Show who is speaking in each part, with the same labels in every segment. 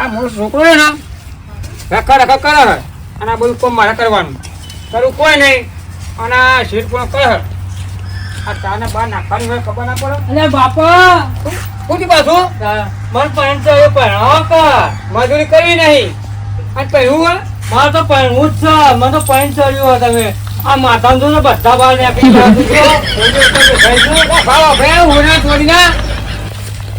Speaker 1: આ મોટો છોકરો છે ને રખા રખા કરે છે અને આ બધું કોમ મારે કરવાનું. કરવું કોઈ નહીં અને આ શીટ પણ કરે આ તાને બહાર નાખવાની હોય ખબર ના પડે?
Speaker 2: અરે બાપા!
Speaker 1: કોની પાછું?
Speaker 2: મન પાંચ એ પણ
Speaker 1: મજૂરી કરી નહીં. અને પહેરવું હોય?
Speaker 2: મારે તો પહેરવું જ છે. મને તો પાંચ ચડ્યું તમે. આ માથા બધા બાર નાખી દીધા
Speaker 1: ભાવ ના હોના છોડીના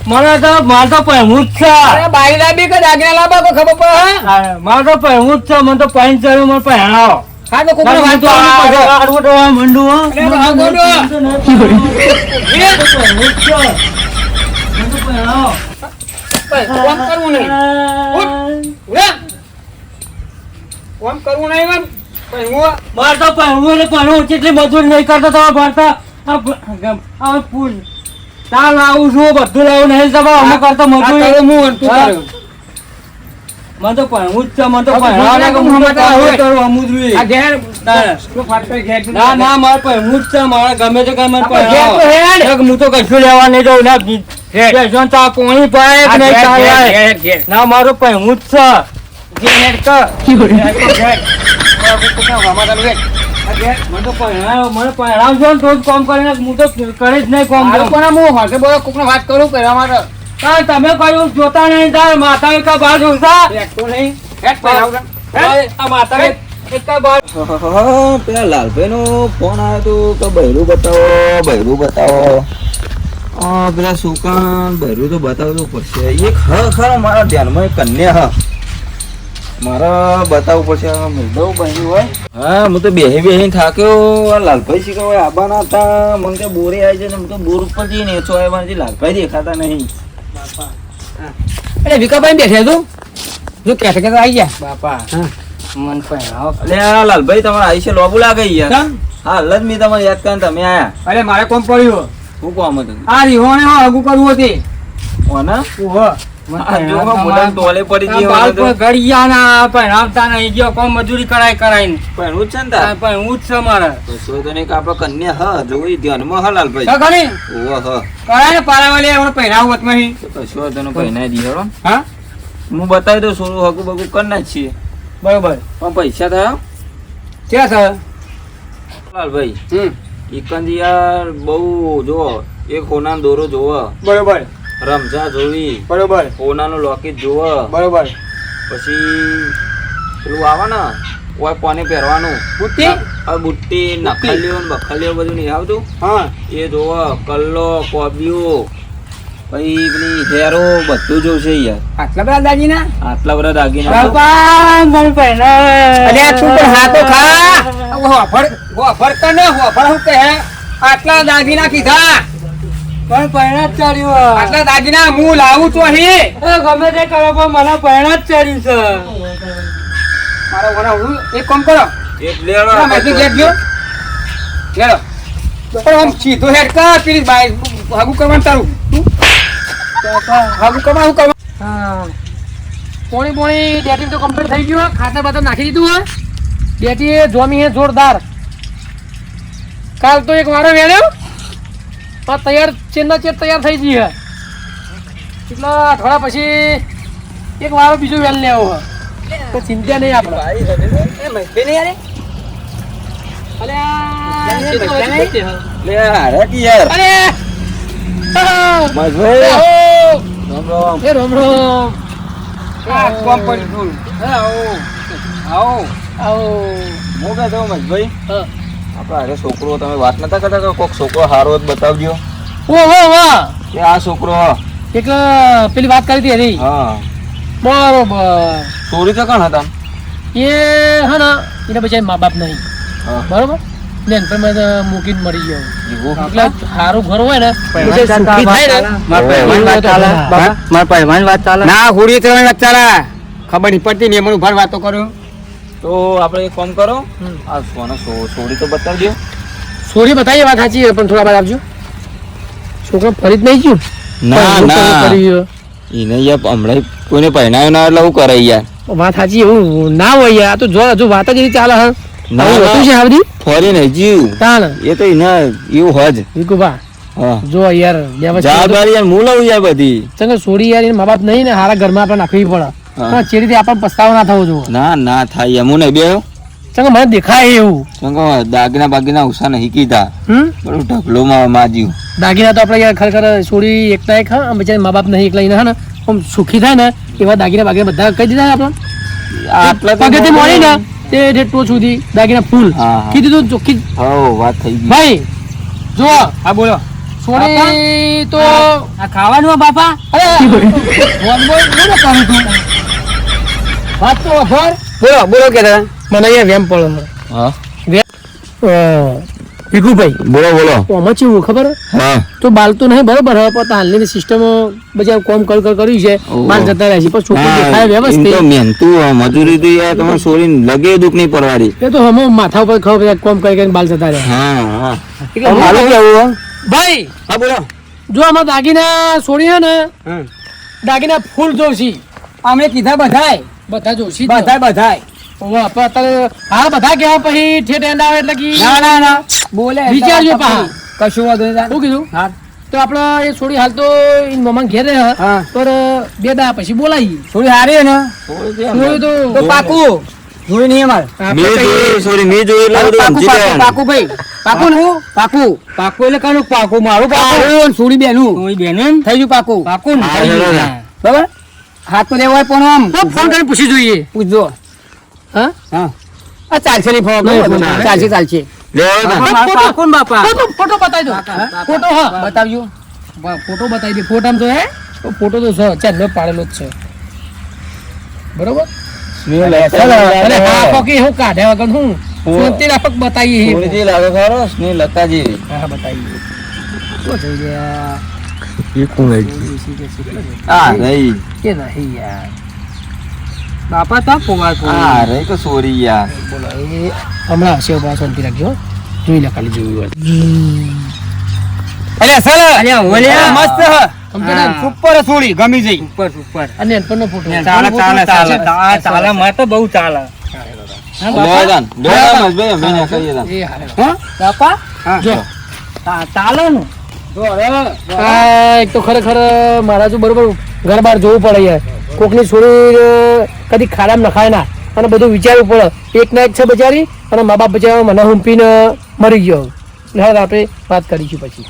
Speaker 2: મને તો મારે તો પહેરવું જ છે
Speaker 1: અરે બાઈ લાબી કે દાગીના લાંબા કો ખબર પડે
Speaker 2: મારે તો પહેરવું જ છે મને તો પાંચ ચડ્યું મને પહેરાવો
Speaker 1: હા તો કોકરો વાંચો.
Speaker 2: આડવું ડોવા મંડું હો.
Speaker 1: અરે બાપા, ગોડો.
Speaker 2: મને તો પહેરવું જ છે. મને તો પહેરાવો.
Speaker 1: કોમ કરવું નહીં ઉડા. કોમ કરવું નહીં એમ પહેરવું
Speaker 2: મારે તો પહેરવું એટલે પહેરવું કેટલી મજૂરી નહીં કરતો તમે ભરતા આ પૂલ તાર લાવું છું બધું લાવું નહીં તમે અમે કરતો મજૂરી. હા. મને તો પહેરવું જ છે મને તો પણ. હું જ ના ના. મારે પહેરવું જ છે મારે ગમે તે ગમે. એક હું. તો કશું લેવા નહીં જાઉં. ના પોણી પાય નહીં. ના મારું પહેરવું જ છે.
Speaker 1: ઘેર હેડ કર. ઘેર તો ઘેર. આ કોકના વામા તારું હેડ. આ ઘેર.
Speaker 2: મને તો પહેરાવો મને પહેરાવજો ને તો જ કામ કરીને હું તો કરી જ નહીં કામ
Speaker 1: પણ હું હાથે બોલો કોકને વાત કરું પહેરવા માટે.
Speaker 2: તાર તમે કયું જોતા નહીં તાર માથા એકા બાર
Speaker 1: નહીં.
Speaker 2: એકા
Speaker 3: પેલા લાલભાઈ નો ફોન આવ્યો હતો કે બૈરું બતાવો બૈરું બતાવો. પેલા સુકાન બૈરું તો બતાવવું પડશે. એક હ ખરો મારા ધ્યાનમાં કન્યા હ. મારે બતાવવું પડશે મુદ્દો બહેરું હોય. હા હું તો બેહી બેહી થાક્યો. આ લાલભાઈ શીખવા હોય આબાના હતા મને કે બોરે આવી છે ને હું તો બોર ઉપર જઈને નેચો આવ્યો. મને લાલભાઈ દેખાતા નહીં.
Speaker 1: એટલે વિકાભાઈ બેઠે તું જો કે તો આવી ગયા.
Speaker 2: બાપા
Speaker 1: હા.
Speaker 2: મન પહેરાવો
Speaker 3: એટલે લાલભાઈ તમારે આવી છે લોબુ લાગે યાર.
Speaker 1: હા
Speaker 3: હાલ જ મેં તમારે યાદ કરીને તમે આયા.
Speaker 1: અરે મારે કોમ પડ્યું.
Speaker 3: હું કોમ હતું?
Speaker 1: આ રીહોને આગું કરવું હતી.
Speaker 3: કોના?
Speaker 1: ઓહો
Speaker 2: મજૂરી કરાય કરાય
Speaker 3: પણ હું છે ને.
Speaker 2: પણ જ છે મારે.
Speaker 3: તો કન્યા જોઈ ધ્યાનમાં
Speaker 1: કરાય ને પહેરાવું હતું
Speaker 3: કશું બતાવી દઉં સોનું હગું બગું કરી નાખીએ.
Speaker 1: બરોબર.
Speaker 3: પણ પૈસા થયા?
Speaker 1: ક્યાં સર
Speaker 3: લાલભાઈ
Speaker 1: હમ.
Speaker 3: યાર બહુ જો એક હોનાનો દોરો જોવો.
Speaker 1: બરોબર.
Speaker 3: રમઝા જોવી
Speaker 1: બરોબર.
Speaker 3: ઓનાનું લોકેટ જોવો
Speaker 1: બરોબર.
Speaker 3: પછી પેલું આવે ને ઓય કોને પહેરવાનું.
Speaker 1: બુટ્ટી?
Speaker 3: આ બુટ્ટી નખલીઓ ને બખલીઓ બધું નહીં આવતું?
Speaker 1: હા.
Speaker 3: એ જોવો કલ્લો કોબીઓ પછી પેલી હેરો બધું જોશે યાર
Speaker 1: આટલા બધા દાગીના?
Speaker 3: આટલા બધા દાગીના.
Speaker 2: બાપા મન પહેરાવે.
Speaker 1: અરે આ તું પણ હાથો ખા. હોફર હોફર કર ને હોફર હું કહે? આટલા દાગીના કીધા.
Speaker 2: પણ પહેરા જ ચડ્યું
Speaker 1: આટલા દાગીના હું લાવું છું અહીં.
Speaker 2: ગમે તે કરો પણ મને પહેરા જ ચડ્યું છે.
Speaker 1: મારો વડા હું એક કામ કરો.
Speaker 3: એક લેડો
Speaker 1: આ બાજુ ગેટ ગયો. લેડો. પણ આમ સીધો હેડ કર પેલી બાઈ હાગુ કરવાનું તારું. તું? હાગુ કરવા હું કરવા. હા. પોણી પોણી ડેટિંગ તો કમ્પ્લીટ થઈ ગયું ખાતર બાતર નાખી દીધું હોય ડેટી એ જોમી હે જોરદાર. કાલ તો એક વારો વેણ્યો. તો તૈયાર ચેનના ચેર તૈયાર થઈ ગઈ હે એટલા અઠવાડિયા પછી એક વારો બીજો વેલ લેવો તો ચિંતા નહીં આપણે!
Speaker 3: રામ રામ. આવો. આવો. હું કહેતો મજભાઈ
Speaker 1: હા.
Speaker 3: આપણે હારે છોકરો તમે વાત નતા કરતા કે કોક છોકરો હારો જ બતાવજો?
Speaker 1: ઓ હો હો
Speaker 3: કે આ છોકરો.
Speaker 1: એક પેલી વાત કરી હતી હરી
Speaker 3: હા.
Speaker 1: બરોબર.
Speaker 3: ચોરી તો કણ હતા?
Speaker 1: એ હા ના એના પછી મા બાપ નહીં.
Speaker 3: બરોબર?
Speaker 1: બરોબર પણ મેં મૂકીને મરી ગયો. એટલે સારું ઘર હોય ને
Speaker 2: મારા
Speaker 1: પહેલવાન
Speaker 2: વાત
Speaker 1: સુખી થાય ને.
Speaker 2: મારે પહેરવાની વાત ચાલે. બાપા મારે વાત ચાલે.
Speaker 1: ના હોડી તો વાત ચાલે. ખબર નહીં પડતી ને એમનું ભર વાતો કરું
Speaker 3: તો આપણે એક કામ કરો. આ સોનો સોડી તો બતાવજો.
Speaker 1: સોડી બતાવીએ વાત સાચી પણ થોડા વાર આપજો. છોકરો ફરી જ નહીં ગયું?
Speaker 3: ના ના. એને યાર હમણાં કોઈને પહેણાયો ના એટલે હું કરે યાર.
Speaker 1: વાત સાચી એવું ના હોય યાર. આ તો જો હજુ વાત જ એવી ચાલે હા
Speaker 3: ફરી નહીં જીવ એ તો એને એવું હજ.
Speaker 1: વિકુભા જો યાર
Speaker 3: જવાબદારી યાર બધી.
Speaker 1: ચંગર છોડી યાર મા બાપ નહીં ને હારા ઘરમાં આપણે નાખવી પડે. પણ ચેડીથી આપણને પસ્તાવો ના થવો જોઈએ.
Speaker 3: ના ના થાય એમ નહીં બે
Speaker 1: ચંગો મને દેખાય એવું.
Speaker 3: ચંગો દાગીના બાગીના ઉષા નહીં કીધા.
Speaker 1: હમ?
Speaker 3: ઢગલો માં માજ્યું
Speaker 1: દાગીના તો આપણે યાર ખરેખર છોડી એકતા એક હા બિચારી મા બાપ નહીં એકલા એને હા ને આમ સુખી થાય ને એવા દાગીના બાગીના બધા કહી દીધા આપણે
Speaker 3: આટલા તો
Speaker 1: પગેથી મળી ને તે જે ટોચ સુધી દાગીના ફૂલ. કીધું તું ચોખ્ખી
Speaker 3: હો વાત થઈ ગઈ.
Speaker 1: ભાઈ જો.
Speaker 4: હા બોલો.
Speaker 1: છોડી તો
Speaker 4: આ ખાવાનું બાપા?
Speaker 1: અરે બોલ બોલ બોલો કરું તું વાત તો વફર બોલો બોલો કે મને અહીંયા વેમ પડો
Speaker 3: હા.
Speaker 1: ભીખુભાઈ
Speaker 3: બોલો બોલો.
Speaker 1: આમાં ચેવું ખબર?
Speaker 3: હા.
Speaker 1: તો બાલ નહીં બરોબર. હવે પણ હાલની સિસ્ટમ બધા કોમ કર કર કર્યું છે. માલ જતા રહે છે. પણ છોકરો દેખાય
Speaker 3: તો
Speaker 1: વ્યવસ્થિત
Speaker 3: મહેનતું મજૂરી તો યાર તમે છોડીને લગે દુઃખ નહીં પડવાની
Speaker 1: એ તો હમો માથા ઉપર ખબર બધા કોમ કરી કરીને બાલ જતા રહે.
Speaker 3: હા હા.
Speaker 1: એટલે
Speaker 3: મારું કેવું
Speaker 1: ભાઈ!
Speaker 3: હા બોલો.
Speaker 1: જો આમાં દાગીના છોડીએ ને દાગીના ફૂલ જોશી
Speaker 4: અમે કીધા બધાય.
Speaker 1: બધા જોશી
Speaker 4: બધા બધા
Speaker 1: ઓવા, અત્યારે હા બધા કેવા પછી ઠેઠ એન્ડ આવે એટલે કે
Speaker 4: ના ના ના. બોલે
Speaker 1: વિચારજો પા.
Speaker 4: કશું વાંધો નહીં
Speaker 1: શું કીધું?
Speaker 4: હા.
Speaker 1: તો આપણે એ છોડી હાલ તો ઇન મમ્મા ઘેર રહે પર બે દા પછી બોલાવી
Speaker 4: છોડી હારી ને?
Speaker 1: છોડી તો
Speaker 4: તો પાકું. જોઈ નહીં અમારે.
Speaker 3: મેં જોયું સોરી મેં જોયું એટલે બધું
Speaker 4: પાકું પાકું ભાઈ. પાકું ને પાકું. પાકું એટલે કાનું? પાકું મારું પાકું. છોડી બેનું. છોડી બેનું થઈ ગયું પાકું. પાકું ને થઈ ગયું.
Speaker 3: બરાબર.
Speaker 4: હાથ તો લેવાય પણ આમ.
Speaker 1: તો ફોન કરીને પૂછી જોઈએ.
Speaker 4: પૂછજો.
Speaker 1: હા?
Speaker 4: હા. આ ચાલશે નહીં ફોન. ચાલશે ચાલશે. ને. બાપા.
Speaker 1: ફોટો ફોટો બતાવી દો. ફોટો હા
Speaker 4: બતાવજો.
Speaker 1: ફોટો બતાવી દે. ફોટામાં તો હે. ફોટો તો છે ચાલ પાડેલો જ છે. બરોબર?
Speaker 3: સ્નેહ લતા
Speaker 1: અરે હા
Speaker 3: જેવી
Speaker 1: કોકી હું કાઢ્યા વગર હું. શાંતિ બતાવીએ
Speaker 3: લાગે ખરો? સ્નેહ લતાજી
Speaker 1: હા બતાવી શું થઈ ગયા? કે નહીં યાર
Speaker 4: બાપા તો પોવા
Speaker 3: આ રહી તો સોરી યાર
Speaker 1: બોલો એ હમણાં હશે ઊભા શાંતિ રાખજો હો. જોઈ લે ખાલી જોયું હોય
Speaker 4: અરે સર અલ્યા ઓલે મસ્ત હ સુપર થોડી ગમી જઈ સુપર સુપર
Speaker 1: અને નાનપણનો ફોટો
Speaker 4: ચાલે ચાલે ચાલે
Speaker 1: ચાલે
Speaker 4: મને તો બહુ ચાલે હા બાપા
Speaker 1: જો
Speaker 4: ચાલે ને
Speaker 1: એક તો ખરેખર મારા જો બરોબર ઘર બહાર જોવું પડે યાર. કોકની છોડી કદી ખાડામાં નખાય ના. અને બધું વિચારવું પડે. એક ના એક છે બચારી અને મા બાપ બચાવ મને હુંપીને મરી ગયો. એટલે હવે આપણે વાત કરીશું પછી.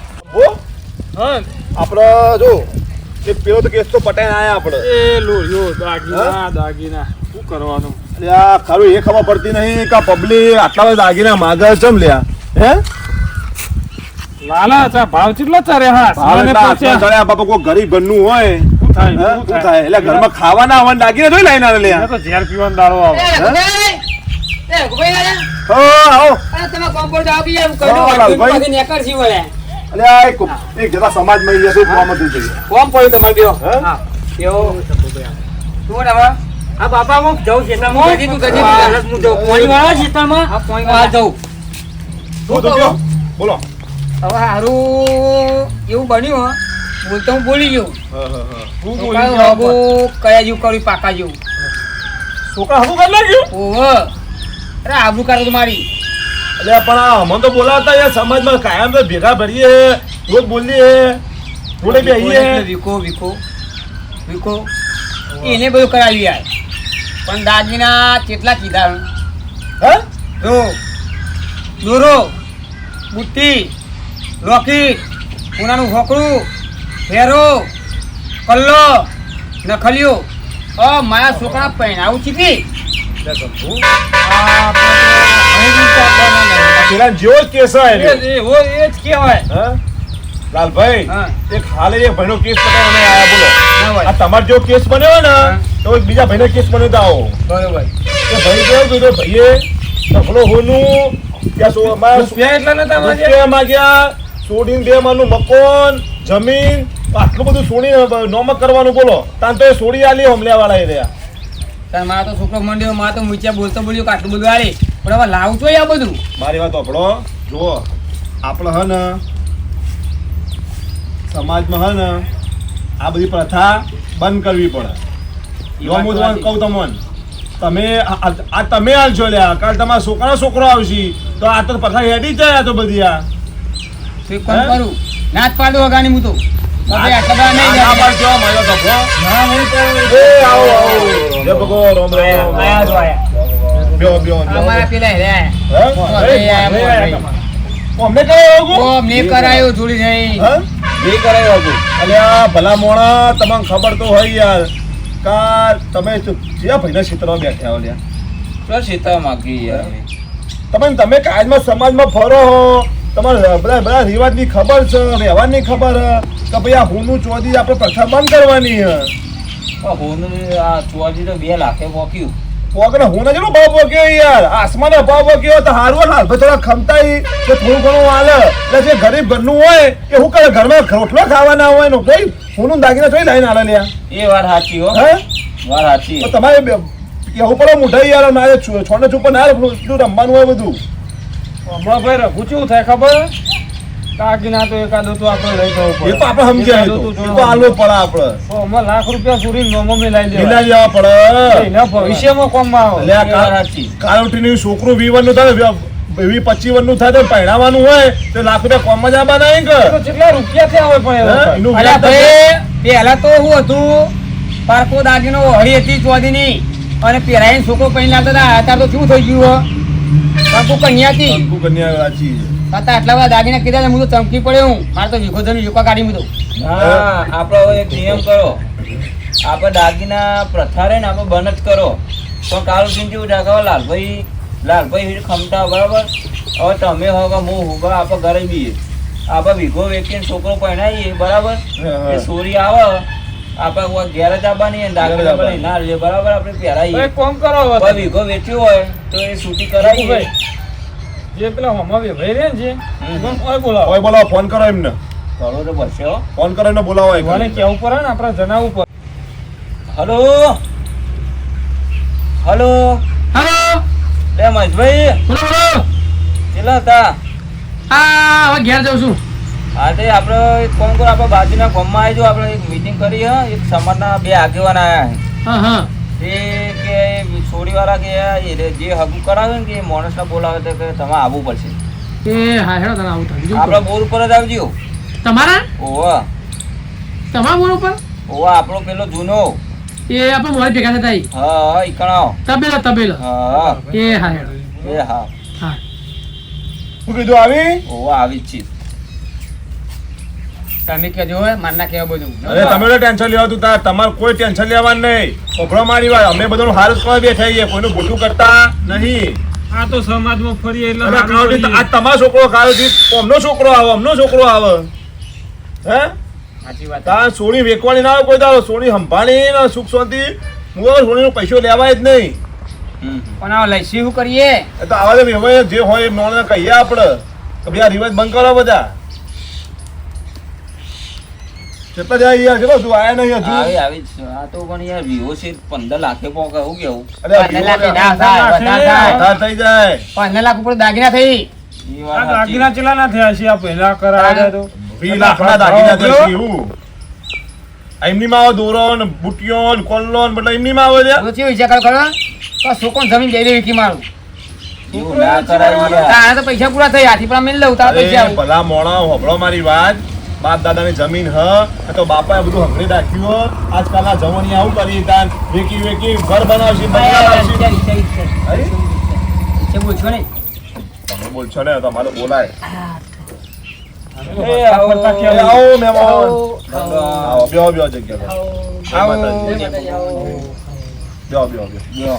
Speaker 5: આપણે જો એ પેલો તો કેસ તો પટાઈ આયા આપણે
Speaker 4: એ લોયો દાગીના દાગીના. શું કરવાનું?
Speaker 5: એટલે ખરું એ ખબર પડતી નહીં કે પબ્લિક આટલા બધા દાગીના માગે છે લ્યા. હે?
Speaker 4: લાલા ચા ભાવ કેટલો ચારે હા
Speaker 5: બાપા કોઈ ગરીબ ઘરનું હોય. થાય શું થાય? એટલે ઘરમાં ખાવાના આવવાના દાગીના જોઈ લાઈન આવે લ્યા.
Speaker 4: તો ઝેર પીવાનો દાડો આવે. વળે.
Speaker 5: આ સમાજમાં કોમ
Speaker 4: પડ્યું તમારે ને? હા, બાપા, હું જાઉં.
Speaker 1: ગજી તું, ગજી.
Speaker 4: હા, જાઉં. પોણીવાળા ખેતરમાં? હા, જાઉં.
Speaker 5: શું તો કયો? બોલો.
Speaker 4: હવે હારું એવું બન્યું હો. બોલતો હું બોલી ગયો.
Speaker 5: હા,
Speaker 4: બોલી ગયો કયા જેવું કર્યું પાકા જેવું.
Speaker 5: છોકરા હગું કરી નાખ્યું?
Speaker 4: ઓહો. અરે આબરૂ કાઢો તો મારી.
Speaker 5: એટલે પણ આ અમને તો બોલાવતા યાર સમાજમાં કાયમ તો ભેગા ભરીએ રોજ બોલીએ. રોડે બેહીએ.
Speaker 4: વિકો વિકો. વિકો. એને બધું કરાવ્યું યાર. પણ દાદીના કેટલા કીધા?
Speaker 5: હે?
Speaker 4: જો દોરો બુટ્ટી લોકેટ ઉનાનું હોકડું ફેરો કલ્લો નખલિયો. અ મારા છોકરા પહેરાવું ચીકી
Speaker 5: પેલા જેવો જ કેસ હોય
Speaker 4: એવો એ જ કહેવાય.
Speaker 5: હા? લાલભાઈ. એક હાલે એક ભાઈનો કેસ પકડવાનો આયા બોલો. આ તમારો જો કેસ બન્યો ને તો એક બીજા ભાઈનો કેસ બન્યો તો આવો.
Speaker 4: બરોબર.
Speaker 5: કે ભાઈ કેવું કીધું? ભાઈએ સફળો હોનું ત્યાં સો
Speaker 4: એટલા નતા માંગ્યા?
Speaker 5: રૂપિયા માંગ્યા સોડીને બે માનું મકોન જમીન આટલું બધું સોડી નોમક કરવાનું બોલો. તાન તો એ સોડી આલી હમલ્યા વાળા એ રહ્યા.
Speaker 4: તાર મારા તો છોકરો મંડ્યો મારા તો મૂચ્યા બોલતો બોલ્યો કે આટલું બધું આલી. પણ હવે લાવું તો આ બધું.
Speaker 5: મારી વાત આપણો જુઓ આપણે હે ને સમાજમાં હે ને આ બધી પ્રથા બંધ કરવી પડે. જો હું તમને કહું તમને. તમે આ- તમે આ છો લ્યા. કાલ તમારા છોકરા છોકરો આવશે. તો આ તો પ્રથા હેડી જાય આ તો બધી આ.
Speaker 4: તો કરું. ના જ પાડું અગાની હું તો
Speaker 5: ભલા મોણા તમને ખબર તો હોય યાર. કા તમે જ્યાં ભાઈના ક્ષેત્રમાં બેઠા હો લ્યા.
Speaker 3: તો સીતા માગી યાર?
Speaker 5: તમે તમે કાયદમાં સમાજમાં ફરો હો. તમારે બધા બધા રિવાજની ખબર છે વ્યવહારની ખબર હે કે ભાઈ આ હોનું ચોધી આપણે પ્રથા બંધ કરવાની
Speaker 3: હોનું આ ચોધી તો બે લાખે પોક્યું.
Speaker 5: પોકને હોના જેનો ભાવ પોક્યો યાર? આસમાને ભાવ પોક્યો તો હારું હાલ થોડા ખમતાઈ કે થોડું ઘણું હાલે. એટલે જે ગરીબ ઘરનું હોય એ શું કરે? ઘરમાં રોટલો ખાવાના હોય નો ભાઈ હોનું દાગીના જોઈ લઈને હાલે લ્યા.
Speaker 3: એ વાર સાચી હો.
Speaker 5: હે?
Speaker 3: વાર સાચી.
Speaker 5: તમારે કેવું પડે મોઢાઈ યાર મારે છો- છોડને ચૂપર ના રમવાનું હોય બધું.
Speaker 2: ભાઈ રઘુ કેવું થાય ખબર? કાકીના તો એકાદું તો આપણે લઈ જવું
Speaker 5: એ તો આપણે સમજ્યા એ તો
Speaker 2: એકાદું
Speaker 5: એ
Speaker 2: જોડવા.
Speaker 5: તો આલવો પડે આપણે.
Speaker 2: તો લાખ રૂપિયા સુરીને મોમો મિલાઈ
Speaker 5: ઢીલા
Speaker 2: દેવાય.
Speaker 5: જવા પડે.
Speaker 2: એના ભવિષ્યમાં કોમમાં આવે.
Speaker 5: એટલે આ
Speaker 3: એ વાર
Speaker 5: કા-
Speaker 3: સાચી
Speaker 5: છોકરું વી વનનું થાય ને, વી પચીસ વનનું થાય તો પહેરાવાનું હોય તો લાખ રૂપિયા કોમમાં જ આવવાના નહીં કે?
Speaker 2: કેટલા રૂપિયા થયા હોય પણ
Speaker 1: ભાઈ પેલા તો શું હતું? પારકો દાગીનો હળી હતી ચોદીની. અને પેરાઈને છોકરો પહેરી લાગતા હતા. અત્યારે તો શું થઈ ગયું હો કન્યાથી કન્યા
Speaker 5: કંકુ કન્યા વાંચી
Speaker 1: તાતા આટલા બધા દાગીના કીધા ને હું તો ચમકી પડ્યો હું. મારે તો વિખો જણ વિખો કાઢી મૂકું
Speaker 3: હા આપણે એક નિયમ કરો. આપણે દાગીના પ્રથા રહે ને આપણે બંધ જ કરો. તો કાલ ચિંતી જેવું કે લાલભાઈ લાલભાઈ હીર ખમતા બરાબર? હવે તમે હો કે હું હુગા આપણે ઘરે બીએ આપણે વિઘો વેચીને છોકરો પહેણાવીએ બરાબર? એ સોરી આવે આપણે કોઈ ઘેર જ આવવાની આપણે ના લે બરાબર આપણે
Speaker 2: એક કામ કરો હવે
Speaker 3: કોઈ વીઘો વેચ્યું હોય તો એ છૂટી કરાવી
Speaker 2: ભાઈ, જે પેલા હોમાવી ભાઈ રે ને જે
Speaker 3: હમ.
Speaker 2: મને ઓય બોલાવો.
Speaker 5: ઓય બોલાવો ફોન કરો એમને.
Speaker 3: કરો તો પડશે
Speaker 5: ફોન કરો એમને બોલાવો એક
Speaker 2: મને કેવું પડે ને આપણે જના ઉપર.
Speaker 3: હલો. હલો.
Speaker 1: હલો.
Speaker 3: લે મહેશભાઈ.
Speaker 1: બોલો બોલો
Speaker 3: કેલા હતા?
Speaker 1: હા હવે ઘેર જાઉં છું.
Speaker 3: હા તે આપણે એક ફોન કરો આપણે બાજુના ગામમાં આવી આપણે એક મીટિંગ કરી હે એક સમાજના બે આગેવાન આવ્યા
Speaker 1: હા હા.
Speaker 3: એ કે છોડીવાળા કે એ જે હગું કરાવે ને કે માણસને બોલાવે તો કે તમે આવવું પડશે.
Speaker 1: એ હા હેડો તને આવું થાય
Speaker 3: આપણે બોર ઉપર જ આવજો.
Speaker 1: તમારા?
Speaker 3: ઓવા.
Speaker 1: તમારા બોર ઉપર?
Speaker 3: ઓવા આપણો પેલો જૂનો.
Speaker 1: એ આપણે મોડે ભેગા થતા
Speaker 3: હા હા ઈકણાઓ.
Speaker 1: તબેલો તબેલો.
Speaker 3: હા
Speaker 1: એ હા હેડો.
Speaker 3: એ હા.
Speaker 1: હા.
Speaker 5: હું કીધું આવી?
Speaker 3: ઓવા આવી જ છે.
Speaker 1: તમે કહેજો હે મારના કહેવા બધું
Speaker 5: અરે તમે તો ટેન્શન લેવા તું. તાર તમારે કોઈ ટેન્શન લેવાનું નહીં. ઓભળો મારી વાત. અમે બધાનું હારું કરવા બેઠા છીએ. કોઈનું ભૂલું કરતા નહીં.
Speaker 2: આ તો સમાજમાં ફરી એટલે.
Speaker 5: આ તમારો છોકરો કાળોજી, અમનો છોકરો આવે અમનો છોકરો આવે. હે?
Speaker 1: સાચી વાત.
Speaker 5: તાર સોની વેકવાની ના આવે કોઈ દાડો. સોની સંભાળી ને સુખ શાંતિ. હું હવે સોનીનો પૈસો લેવાય જ નહીં.
Speaker 3: હમ.
Speaker 1: પણ આ લઈ શું કરીએ?
Speaker 5: તો આવા જે વ્યવહાર જે હોય એ નોણને કહીએ આપણે. કે ભાઈ આ રિવાજ બંધ કરો બધા. કેટલા જાય યાર કેટલો તું આયા નહીં હજુ.
Speaker 3: આવી આવી આ તો પણ યાર વિવો છે પંદર લાખે પોકે એવું કેવું
Speaker 5: અરે આ
Speaker 1: પંદર લાખ ના થાય, વધારે
Speaker 5: થઈ જાય.
Speaker 1: પંદર લાખ ઉપર દાગીના થઈ.
Speaker 2: આ દાગીના ચેલા ના થયા છે? આ પહેલા કરાવ્યા તો.
Speaker 5: વી લાખના દાગીના થશે એવું. આ એમનીમાં આવે દોરો ને બુટિયો ને કોલ્લો ને એમનીમાં આવે છે?
Speaker 1: હું વિચાર કરો તો જમીન જઈ વિકી મારું?
Speaker 3: એવું ના કરાય યાર.
Speaker 1: તો પૈસા પૂરા થઈ આથી પણ મેં લઉં તારા પૈસા.
Speaker 5: ભલા મોણા હોબળો મારી વાત. બાપ દાદાની જમીન હ આ તો બાપાએ બધું હંગરી રાખ્યું હ. આજકાલના જવાની આવું કરી તાન. વેકી વેકી ઘર બનાવશે
Speaker 1: પૂછો નહીં?
Speaker 5: તમે બોલશો ને તમારે બોલાય.
Speaker 3: આવો.
Speaker 5: મહેમાન
Speaker 3: આવો.
Speaker 5: બેહો જગ્યા
Speaker 1: આવો.
Speaker 5: બેહો બેહો બેહો.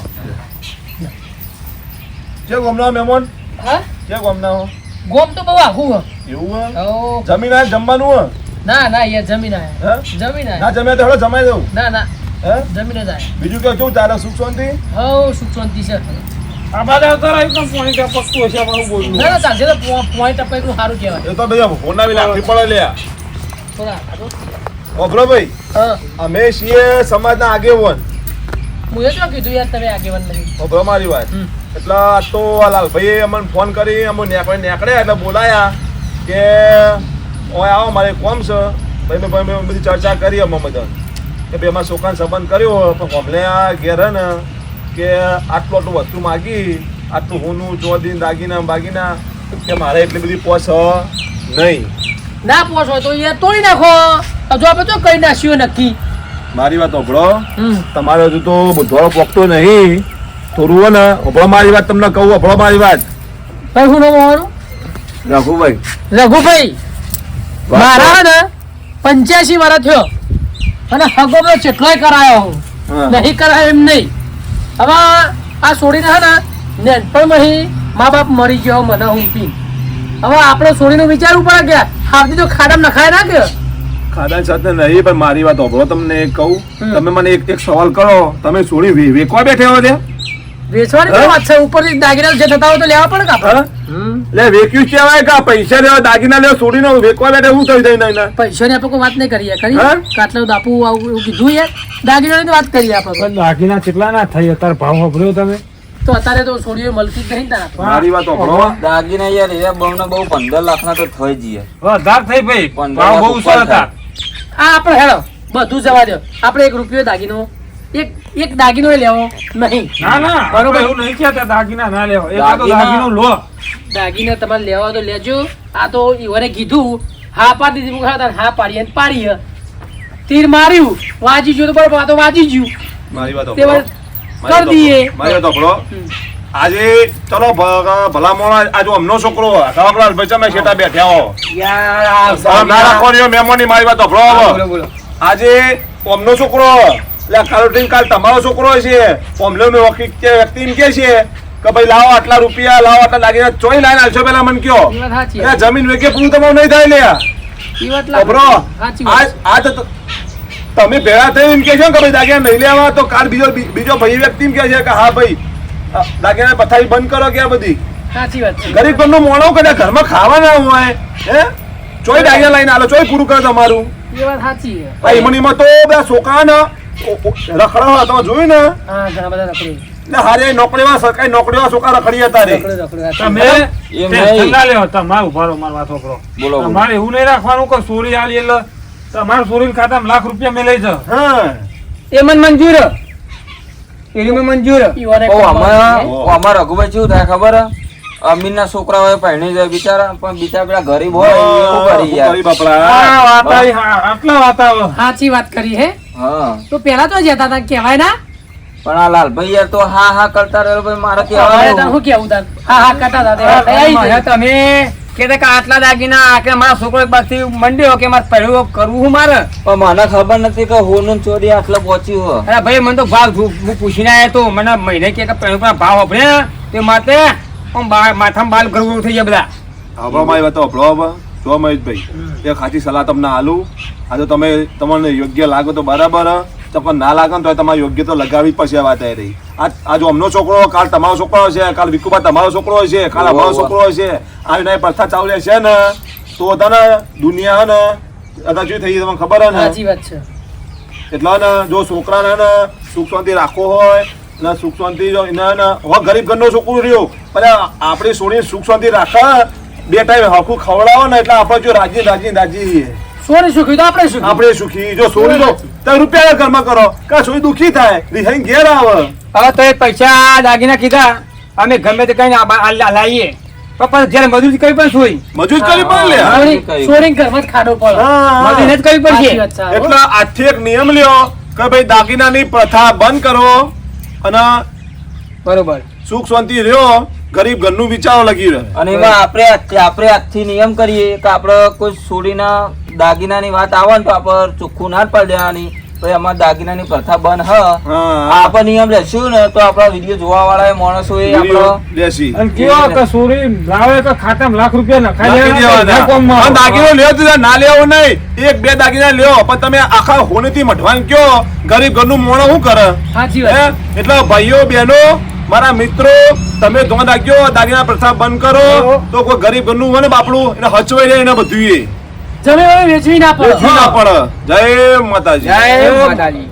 Speaker 3: જો.
Speaker 5: મહેમાન?
Speaker 1: હા?
Speaker 5: છે ગામના હો?
Speaker 1: ગોમ તો બહુ આખું
Speaker 5: એવું જમીન આ જમવાનું હ
Speaker 1: ના ના યાર જમીન આયા.
Speaker 5: જમીન
Speaker 1: જમીન
Speaker 5: ના
Speaker 1: આયા
Speaker 5: જમ્યા તો હેડો જમાઈ દઉં.
Speaker 1: ના ના.
Speaker 5: હે?
Speaker 1: જમીન જ આયા.
Speaker 5: બીજું કે કેવું ચાલે? સુખ શાંતિ?
Speaker 1: હો સુખ શાંતિ છે.
Speaker 2: આવતા તો પાણી ત્યાં છે હશે બોલવું
Speaker 1: ના ના ચાલશે. તો પોઈન્ટ અપાય એટલું સારું કહેવાય.
Speaker 5: એ તો ભાઈ ફોન બી લાગવી પડે લ્યા
Speaker 1: થોડા.
Speaker 5: ઓભરો ભાઈ
Speaker 1: હા.
Speaker 5: અમે છીએ સમાજના આગેવાન.
Speaker 1: હું એ કીધું યાર તમે આગેવાન નહીં
Speaker 5: ઓભરો મારી વાત. એટલે આ તો લાલભાઈએ અમને ફોન કરી અમે નેકળે નીકળ્યા એટલે બોલાયા. કે ઓય આવો મારે કોમ છે. ભાઈ મેં ભાઈ મેં બધી ચર્ચા કરી અમે બધા કે ભાઈ અમારે છોકરાને સંબંધ કર્યો પણ અમને આ ઘેર ને કે આટલું આટલું વસ્તુ માગી આટલું હોનું દિન દાગીના બાગીના કે મારે એટલી બધી પોસ નહીં.
Speaker 1: ના પોસ હોય તો એ તોડી નાખો. હજુ આપણે તો કઈ નાખ્યું નક્કી.
Speaker 5: મારી વાત સાંભળો તમારે હજુ તો બધો પોકતો નહીં. થોડું હોય ને સાંભળો મારી વાત તમને કહું સાંભળો મારી વાત.
Speaker 1: ભાઈ હું નામ
Speaker 5: રઘુભાઈ.
Speaker 1: રઘુભાઈ મારા ને પંચ્યાસી વર્ષ થયો. અને હગો મેં ચેટલોય કરાયો નહીં કરાય એમ નહીં. હવે આ છોડીને હે ને નેનપણમાં હી મા બાપ મરી ગયો મને હું પી હવે આપણે છોડીને વિચારવું પડે કે હાથી તો ખાડામાં નખાય. ના કે
Speaker 5: ખાધા સાથે નહીં પણ મારી વાત હોભળો તમને કહું. તમે મને એક એક સવાલ કરો. તમે છોડી વેકવા બેઠે હો ત્યાં?
Speaker 1: વેચવાની તો વાત છે ઉપરથી દાગીના જે થતા હોય તો લેવા પડે કે
Speaker 5: લે વેક્યું કહેવાય કે પૈસા લેવા દાગીના લેવા છોડીને વેકવા બેઠે હું થઈ જાય નહીં
Speaker 1: પૈસાની આપણે વાત નહીં કરીએ કરી કાટલો દાપુ આવું કીધું યાર દાગીનાની વાત કરીએ આપણે.
Speaker 2: દાગીના કેટલા ના થઈ અત્યારે ભાવ વાપર્યો તમે?
Speaker 1: તો અત્યારે તો છોડીઓ મળતી જ ને
Speaker 5: મારી વાત સાંભળો.
Speaker 3: દાગીના યાર એ બહુ ને બહુ પંદર લાખ ના તો થઈ જઈએ
Speaker 2: વધાર થઈ ભાઈ. ભાવ બહુ સરસ હતા
Speaker 1: આ આપણે હેડો બધું જવા દો. આપણે એક રૂપિયો દાગીનો એક એક દાગીનો લેવો. નહીં.
Speaker 2: ના ના
Speaker 1: બરોબર.
Speaker 2: એવું નહીં કહેતા દાગીના ના લેવો. એ તો
Speaker 3: દાગીનો?
Speaker 2: લો.
Speaker 1: દાગીના તમારે લેવા તો લેજો. આ તો ઈવરે કીધું હા પાડી દીધી. મુખા તાર હા પાડી અને પાડી તીર માર્યું. વાજી ગયું તો બરોબર આ તો વાજી ગયું.
Speaker 5: મારી વાત.
Speaker 1: વાત દઈએ
Speaker 5: મારી વાત સાંભળો આજે ચલો ભલામણ ભલા મોણા આજે અમનો છોકરો કાવકલાલ બચ્ચા મેં શેઠા બેઠ્યા હો
Speaker 1: યાર
Speaker 5: ના રાખો હોય મહેમાનની મારી વાત સાંભળો આજે અમનો છોકરો એટલે કાલ કાલ તમારો છોકરો છે. ઓમલો મેં વ્યક્તિ એમ કે છે કે ભાઈ લાવો આટલા રૂપિયા લાવો આટલા લાગીને ચોઈ લાઈન આલશો પેલા મને કયો? જમીન વેકે પૂરું તમારું નહીં થાય લે આજ આજ તમે ભેળા થઈ એમ કે છો કે ભાઈ દાગીના નહીં લેવા તો કાલ બીજો બીજો ભાઈ વ્યક્તિ એમ કે છે કે હા ભાઈ દાગીના પથારી બંધ કરો કે બધી.
Speaker 1: સાચી વાત છે.
Speaker 5: ગરીબ ઘરનું મોણો કદાચ ઘરમાં ખાવા ના હોય હે? ચોઈ દાગીના લઈને આલો ચોઈ પૂરું કરે તમારું.
Speaker 1: એ વાત સાચી છે.
Speaker 5: આ ઈમનીમાં તો બધા છોકરા ને તમે જોયું ને?
Speaker 1: હા ઘણા બધા રખડી
Speaker 5: એટલે હારે નોકરીમાં સરકારી નોકરીમાં છોકરા રખડી હતા રે
Speaker 1: રખડી રખડી સાચી
Speaker 2: તમે
Speaker 1: વાત.
Speaker 3: એમ
Speaker 2: ના તમારે ઊભા રહો મારો છોકરો.
Speaker 3: બોલો બોલો.
Speaker 2: તમારે એવું નહીં રાખવાનું કે ચોરી આલી એટલે તમારે ચોરી ખાતામાં લાખ રૂપિયા મેં લઈ
Speaker 5: હા.
Speaker 1: એ મન મંજૂર. એની મને મંજૂર.
Speaker 3: ઓ રઘુભાઈ કેવું થાય ખબર? હે? અમીનના છોકરા હોય પરણી જાય બિચારા પણ બિચારા પેલા ગરીબ હોય એવું કરી યાર?
Speaker 2: આટલા વાત આવે.
Speaker 1: સાચી વાત કરી હે.
Speaker 3: હા.
Speaker 1: તો પેલા તો જતા હતા કેવાય ના.
Speaker 3: પણ આ લાલભાઈ યાર તો હા હા કરતા રહ્યો ભાઈ મારે
Speaker 1: તાર
Speaker 3: કહેવાનું.
Speaker 1: કેવું તાર? હા હા કરતા હતા
Speaker 4: તમે કે તે આટલા દાગીના કે મારા છોકરો પાસેથી મંડ્યો કે મારે પહેલું કરવું હું મારે?
Speaker 3: પણ મને ખબર નથી કે હોનું ચોરી આટલે પહોંચ્યું હો
Speaker 4: અરે ભાઈ મને તો ભાવ હું હું પૂછીને આવ્યો તો મને મહિને કે કે પહેલું પણ ભાવ આપણે તે માટે માથામાં બાલ કરવું થઈ ગયા બધા.
Speaker 5: હવે મારી વાત તો હવે. જો મહેશભાઈ એક ખાચી સલાહ તમને આલું. આ તો તમે તમને યોગ્ય લાગો તો બરાબર. તો પણ ના લાગે ને તો તમારે યોગ્ય તો લગાવી જ પડશે આ વાત એ રહી આ આ જો અમનો છોકરો કાલ તમારો છોકરો હશે કાલ વિકુબા તમારો છોકરો હશે કાલ અમારો. છોકરો હશે. આવી નાય પ્રથા ચાલુ છે ને. તો તને દુનિયા ને અદા જેવી થઈ તમને ખબર હે ને?
Speaker 1: સાચી વાત છે.
Speaker 5: એટલે ને જો છોકરાને ને સુખ શાંતિ રાખવો હોય ને સુખ શાંતિ જો એને હવે ગરીબ ઘરનો છોકરો રહ્યો. પણ આપણી છોડીને સુખ શાંતિ રાખે. બે ટાઈમ હાખું ખવડાવો ને એટલે આપણે જો રાજી રાજી રાજી.
Speaker 1: સોરી સુખી તો આપણે સુખી.
Speaker 5: આપણે સુખી. જો છોડી તો તો રૂપિયા ઘરમાં કરો. કા છોડી દુખી થાય? રિહાઈ ઘેર આવે.
Speaker 4: હવે તો એ પૈસા દાગીના કીધા. અમે ગમે તે કઈ લાવીએ. પણ જયારે મજૂરી કરી પણ સોઈ
Speaker 5: મજૂર કરી પણ.
Speaker 1: સોરી ઘરમાં જ ખાડો પડે.
Speaker 4: મજૂરી જ કરવી પડશે
Speaker 1: છે.
Speaker 5: એટલે આથી એક નિયમ લ્યો કે ભાઈ દાગીનાની પ્રથા બંધ કરો અને
Speaker 4: બરોબર.
Speaker 5: સુખ શાંતિ રહ્યો. ગરીબ ઘરનું વિચારો લગી રહે
Speaker 3: અને એમાં આપણે આપણે આજથી નિયમ કરીએ કે આપણે કોઈ સોડીના દાગીનાની વાત આવે ને તો આપણે ચોખ્ખું ના પાડી દેવાની પછી અમારે દાગીનાની પ્રથા બંધ હ. આપણે નિયમ લેશું ને તો આપણા વીડિયો જોવા વાળા માણસો એ આપણો
Speaker 5: લેશી
Speaker 2: અને કેવો કે સોરી લાવે કે ખાતામાં લાખ રૂપિયા નખાઈ દેવાના.
Speaker 5: દાગીનો લ્યો તો ના લેવો નહીં. એક બે દાગીના લ્યો. પણ તમે આખા હોનેથી મઢવાન કયો? ગરીબ ઘરનું મોણો શું કરે?
Speaker 1: સાચી વાત.
Speaker 5: એટલે ભાઈઓ બહેનો મારા મિત્રો તમે ધોન રાખ્યો દાદીના પ્રસાદ બંધ કરો. તો કોઈ ગરીબ ઘરનું હોય ને બાપડું એને હચવાઈ રહે એને બધું
Speaker 1: જમીન હવે વેચવી ના પડે.
Speaker 5: ના પડે. જય માતાજી.
Speaker 4: જય માતાજી.